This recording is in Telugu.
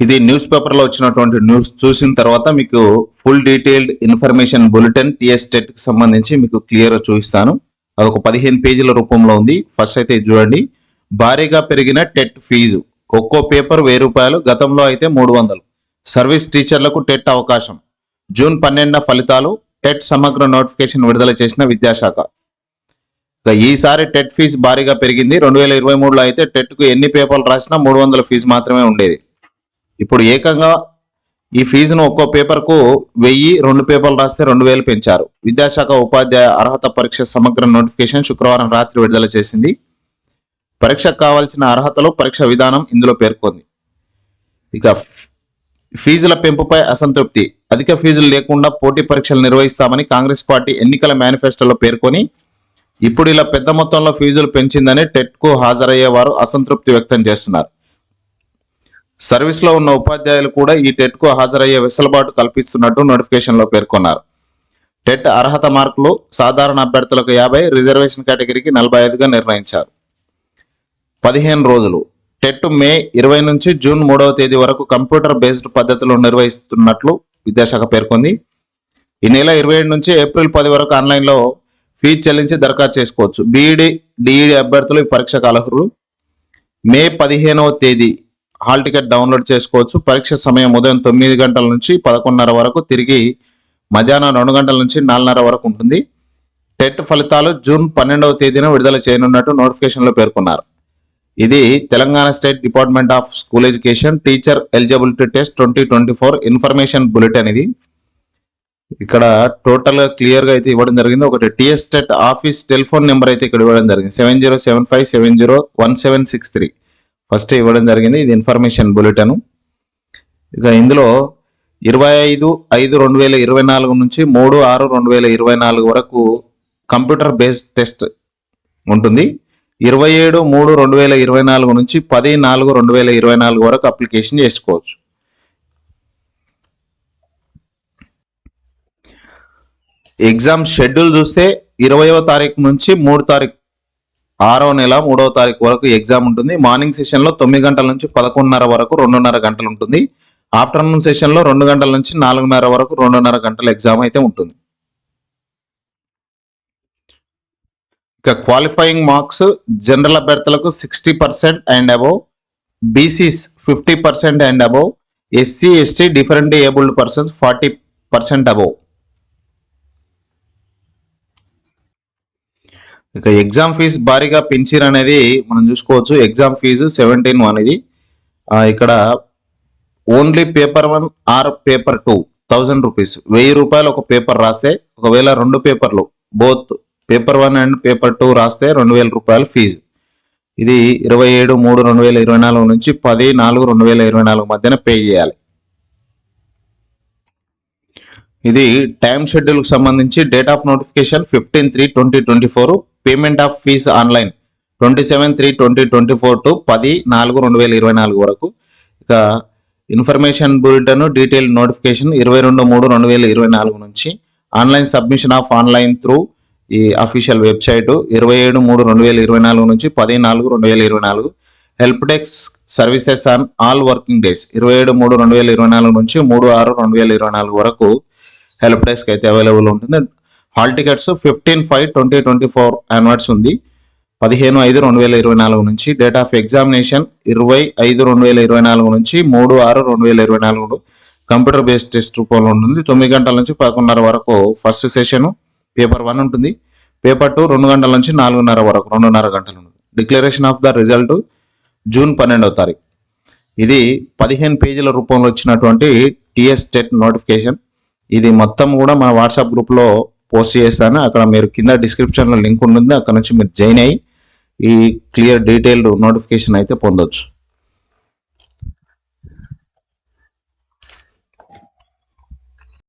ఇది న్యూస్ పేపర్లో వచ్చినటువంటి న్యూస్ చూసిన తర్వాత మీకు ఫుల్ డీటెయిల్డ్ ఇన్ఫర్మేషన్ బులెటిన్ టిఎస్కి సంబంధించి మీకు క్లియర్ చూపిస్తాను. అది ఒక పదిహేను పేజీల రూపంలో ఉంది. ఫస్ట్ అయితే చూడండి. భారీగా పెరిగిన టెట్ ఫీజు. ఒక్కో పేపర్ వెయ్యి రూపాయలు గతంలో అయితే మూడు వందలు. సర్వీస్ టీచర్లకు టెట్ అవకాశం. జూన్ పన్నెండున ఫలితాలు టెట్ సమగ్ర నోటిఫికేషన్ విడుదల చేసిన విద్యాశాఖ. ఈసారి టెట్ ఫీజు భారీగా పెరిగింది. రెండు వేల ఇరవై మూడులో అయితే టెట్కు ఎన్ని పేపర్లు రాసినా మూడు వందల ఫీజు మాత్రమే ఉండేది. ఇప్పుడు ఏకంగా ఈ ఫీజును ఒక్కో పేపర్కు వెయ్యి రెండు పేపర్లు రాస్తే రెండు వేలు పెంచారు. విద్యాశాఖ ఉపాధ్యాయ అర్హత పరీక్ష సమగ్ర నోటిఫికేషన్ శుక్రవారం రాత్రి విడుదల చేసింది. పరీక్షకు కావాల్సిన అర్హతలు పరీక్ష విధానం ఇందులో పేర్కొంది. ఇక ఫీజుల పెంపుపై అసంతృప్తి. అధిక ఫీజులు లేకుండా పోటీ పరీక్షలు నిర్వహిస్తామని కాంగ్రెస్ పార్టీ ఎన్నికల మేనిఫెస్టోలో పేర్కొని ఇప్పుడు ఇలా పెద్ద మొత్తంలో ఫీజులు పెంచిందని టెట్కు హాజరయ్యేవారు అసంతృప్తి వ్యక్తం చేస్తున్నారు. సర్వీస్లో ఉన్న ఉపాధ్యాయులు కూడా ఈ టెట్కు హాజరయ్యే వెసులుబాటు కల్పిస్తున్నట్టు నోటిఫికేషన్లో పేర్కొన్నారు. టెట్ అర్హత మార్కులు సాధారణ అభ్యర్థులకు యాభై రిజర్వేషన్ కేటగిరీకి నలభై ఐదుగా నిర్ణయించారు. పదిహేను రోజులు. టెట్ మే ఇరవై నుంచి జూన్ మూడవ తేదీ వరకు కంప్యూటర్ బేస్డ్ పద్ధతిలో నిర్వహిస్తున్నట్లు విద్యాశాఖ పేర్కొంది. ఈ నెల ఇరవై ఏడు నుంచి ఏప్రిల్ పది వరకు ఆన్లైన్లో ఫీజు చెల్లించి దరఖాస్తు చేసుకోవచ్చు. బీఈడి డిఈడి అభ్యర్థులు ఈ పరీక్షకు అర్హులు మే పదిహేనవ తేదీ హాల్ టికెట్ డౌన్లోడ్ చేసుకోవచ్చు. పరీక్ష సమయం ఉదయం తొమ్మిది గంటల నుంచి పదకొండున్నర వరకు తిరిగి మధ్యాహ్నం రెండు గంటల నుంచి నాలుగున్నర వరకు ఉంటుంది. టెట్ ఫలితాలు జూన్ పన్నెండవ తేదీన విడుదల చేయనున్నట్టు నోటిఫికేషన్లో పేర్కొన్నారు. ఇది Telangana state department of school education teacher eligibility test twenty twenty four information bulletin ఇది. ఇక్కడ టోటల్గా క్లియర్గా అయితే ఇవ్వడం జరిగింది. ఒకటి TS TET office telephone number అయితే ఇక్కడ ఇవ్వడం జరిగింది. Seven zero seven five seven zero one seven six three. First ఇవ్వడం జరిగింది. ఇది ఇన్ఫర్మేషన్ బులెటిన్. ఇక ఇందులో ఇరవై ఐదు ఐదు రెండు వేల ఇరవై నాలుగు నుంచి మూడు ఆరు రెండు వేల ఇరవై నాలుగు వరకు కంప్యూటర్ బేస్డ్ టెస్ట్ ఉంటుంది. ఇరవై ఏడు మూడు రెండు వేల ఇరవై నాలుగు నుంచి పది నాలుగు రెండు వేల ఇరవై నాలుగు వరకు అప్లికేషన్ చేసుకోవచ్చు. ఎగ్జామ్ షెడ్యూల్ చూస్తే ఇరవయో తారీఖు నుంచి మూడు తారీఖు ఆరవ నెల మూడవ తారీఖు వరకు ఎగ్జామ్ ఉంటుంది. మార్నింగ్ సెషన్లో తొమ్మిది గంటల నుంచి పదకొండున్నర వరకు రెండున్నర గంటలు ఉంటుంది. ఆఫ్టర్నూన్ సెషన్లో రెండు గంటల నుంచి నాలుగున్నర వరకు రెండున్నర గంటల ఎగ్జామ్ అయితే ఉంటుంది. ఇక క్వాలిఫైయింగ్ మార్క్స్ జనరల్ అభ్యర్థులకు sixty percent and above BCs fifty percent and above SC ST different abled persons forty percent above. ఇక ఎగ్జామ్ ఫీజు భారీగా పెంచిర్ అనేది మనం చూసుకోవచ్చు. ఎగ్జామ్ ఫీజు సెవెంటీన్ వన్ ఇది ఇక్కడ only paper one or paper two thousand rupees వెయ్యి రూపాయలు ఒక పేపర్ రాస్తే ఒకవేళ రెండు పేపర్లు both paper one and paper two రాస్తే రెండు వేల రూపాయలు ఫీజు ఇది ఇరవై ఏడు మూడు రెండు వేల ఇరవై నాలుగు నుంచి పది నాలుగు రెండు వేల ఇరవై నాలుగు మధ్యన పే చేయాలి. ఇది టైం షెడ్యూల్కి సంబంధించి date of notification fifteen three twenty twenty four payment of fee online twenty seven three twenty twenty four to పది నాలుగు రెండు వేల ఇరవై నాలుగు వరకు. ఇక ఇన్ఫర్మేషన్ బులెటిన్ డీటెయిల్ నోటిఫికేషన్ ఇరవై రెండు మూడు రెండు వేల ఇరవై నాలుగు నుంచి online submission of online through ఈ అఫీషియల్ వెబ్సైట్ ఇరవై ఏడు మూడు రెండు వేల ఇరవై నాలుగు నుంచి పది నాలుగు రెండు వేల ఇరవై నాలుగు. Help desk services on all working days ఇరవై ఏడు మూడు రెండు వేల ఇరవై నాలుగు నుంచి మూడు ఆరు రెండు వేల ఇరవై నాలుగు వరకు హెల్ప్ డెస్క్ అయితే అవైలబుల్ ఉంటుంది. Hall tickets fifteen five twenty twenty four onwards ఉంది. పదిహేను ఐదు రెండు వేల ఇరవై నాలుగు నుంచి డేట్ ఆఫ్ ఎగ్జామినేషన్ ఇరవై ఐదు రెండు వేల ఇరవై నాలుగు నుంచి మూడు ఆరు రెండు వేల ఇరవై నాలుగు కంప్యూటర్ బేస్డ్ టెస్ట్ రూపంలో ఉంటుంది. తొమ్మిది గంటల నుంచి పదకొండున్నర వరకు ఫస్ట్ సెషన్ పేపర్ వన్ ఉంటుంది. పేపర్ టూ రెండు గంటల నుంచి నాలుగున్నర వరకు రెండున్నర గంటలు ఉంటుంది. Declaration of the result June పన్నెండవ తారీఖు. ఇది పదిహేను పేజీల రూపంలో వచ్చినటువంటి టిఎస్ టెట్ నోటిఫికేషన్ ఇది మొత్తం కూడా మన వాట్సాప్ గ్రూప్లో పోస్ట్ చేస్తాను. అక్కడ మీరు కింద డిస్క్రిప్షన్లో లింక్ ఉంటుంది. అక్కడ నుంచి మీరు జాయిన్ అయ్యి ఈ క్లియర్ డీటెయిల్డ్ నోటిఫికేషన్ అయితే పొందొచ్చు.